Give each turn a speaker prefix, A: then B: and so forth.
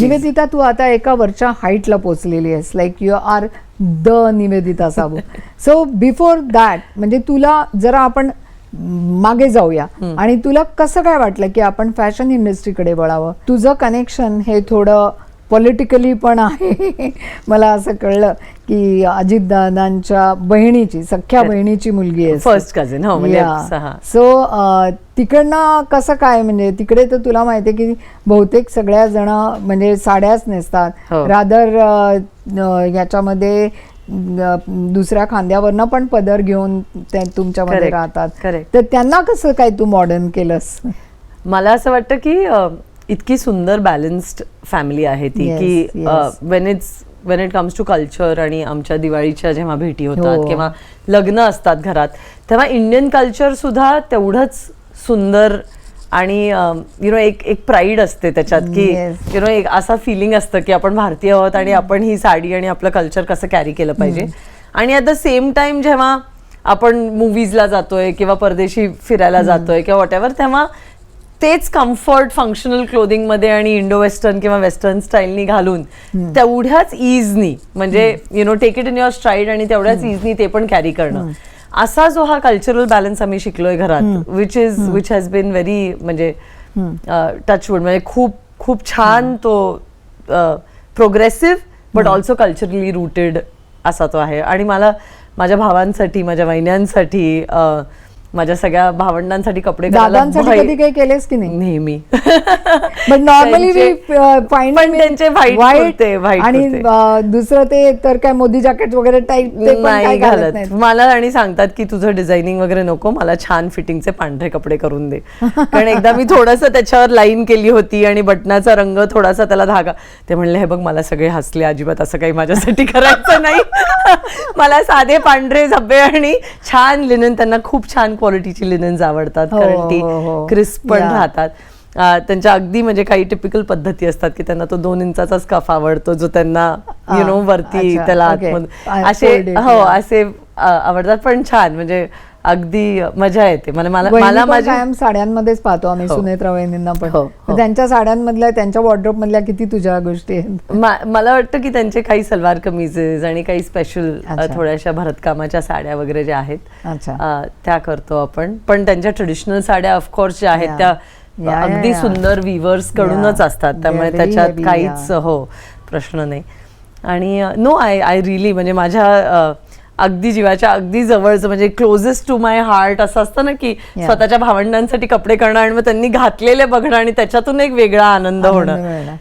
A: निवेदिता तू आता एका वरच्या हाईटला पोचलेली आहेस. Like you are the Nivedita Sabu. So before that म्हणजे तुला जरा आपण मागे जाऊया. आणि तुला कसं काय वाटलं की आपण फॅशन इंडस्ट्रीकडे वळावं? तुझं कनेक्शन हे थोडं पॉलिटिकली पण आहे. मला असं कळलं की अजितदादांच्या बहिणीची सख्या बहिणीची मुलगी आहे.
B: फर्स्ट कझिन हो म्हणजे
A: सो तिकडनं कसं काय म्हणजे तिकडे तर तुला माहितीये की बहुतेक सगळ्या जण म्हणजे साड्याच नेसतात.
B: हो.
A: रादर याच्यामध्ये दुसऱ्या खांद्यावरनं पण पदर घेऊन ते तुमच्यामध्ये राहतात. तर त्यांना कसं काय तू मॉडर्न केलंस
B: मला असं वाटतं की इतकी सुंदर बॅलन्स्ड फॅमिली आहे ती
A: Yes,
B: की. When it's when it comes to culture आणि आमच्या दिवाळीच्या जेव्हा भेटी होतात
A: हो.
B: किंवा लग्न असतात घरात तेव्हा इंडियन कल्चर सुद्धा तेवढंच सुंदर आणि यु नो एक एक प्राईड असते त्याच्यात की. यु नो एक असा फिलिंग असतं की आपण भारतीय आहोत आणि आपण ही साडी आणि आपलं कल्चर कसं कॅरी केलं पाहिजे. आणि ॲट द सेम टाइम जेव्हा आपण मूवीजला जातोय किंवा परदेशी फिरायला जातोय किंवा वॉट तेव्हा तेच कम्फर्ट फंक्शनल क्लोदिंगमध्ये आणि इंडो वेस्टर्न किंवा वेस्टर्न स्टाईलनी घालून तेवढ्याच इजनी म्हणजे you know take it in your stride आणि तेवढ्याच इजनी ते पण कॅरी करणं. असा जो हा कल्चरल बॅलन्स आम्ही शिकलोय घरात which is which has been very म्हणजे टचवूड म्हणजे खूप खूप छान तो progressive but also culturally rooted असा तो आहे. आणि मला माझ्या भावांसाठी माझ्या वहिन्यांसाठी माझ्या सगळ्या भावंडांसाठी कपडे
A: दादांसाठी कधी काही केलेस की नाही?
B: नेहमी.
A: बट नॉर्मली
B: त्यांचे-
A: फाईन
B: पण त्यांचे white कुर्ते, white
A: आणि. अ, दुसरं ते तर काय मोदी जॅकेट वगैरे टाईप
B: नाही
A: घालत
B: मला आणि सांगतात की तुझं डिझायनिंग वगैरे नको मला छान फिटिंगचे पांढरे कपडे करून दे. कारण एकदा मी थोडस त्याच्यावर लाईन केली होती आणि बटनाचा रंग थोडासा त्याला धागा. ते म्हणले हे बघ मला सगळे हसले अजिबात असं काही माझ्यासाठी करायचं नाही. मला साधे पांढरे झब्बे आणि छान लिनन त्यांना खूप छान क्वालिटीची लिनन्स आवडतात
A: हो,
B: कारण ती
A: हो, हो.
B: क्रिस्प पण. राहतात त्यांच्या अगदी म्हणजे काही टिपिकल पद्धती असतात की त्यांना तो दोन इंचाचा स्कफ आवडतो जो त्यांना यु नो वरती त्याला असे हो. असे आवडतात पण छान म्हणजे अगदी मजा येते मला मला
A: वहिनी
B: मला
A: पण
B: माझी
A: कायम साड्यांमध्येच पाहतो आम्ही
B: हो.
A: सुनेत्रा वहिनींना पण
B: हो, हो.
A: त्यांच्या साड्यांमधल्या त्यांच्या वॉर्ड्रोप मधल्या किती तुझ्या गोष्टी आहेत
B: मला वाटतं की त्यांचे काही सलवार कमीजेस आणि काही स्पेशल. थोड्याशा भरतकामाच्या साड्या वगैरे ज्या आहेत त्या करतो आपण पण त्यांच्या ट्रेडिशनल साड्या ऑफकोर्स ज्या आहेत. त्या अगदी. सुंदर विवर्स कडूनच. असतात त्यामुळे त्याच्यात काहीच. हो प्रश्न नाही आणि नो आय आय रिली म्हणजे माझ्या अगदी जीवाच्या अगदी जवळचं म्हणजे क्लोजेस्ट टू माय हार्ट असं असतं ना की
A: Yeah.
B: स्वतःच्या भावंडांसाठी कपडे करणं आणि मग त्यांनी घातलेले बघणं आणि त्याच्यातून एक वेगळा आनंद होणं.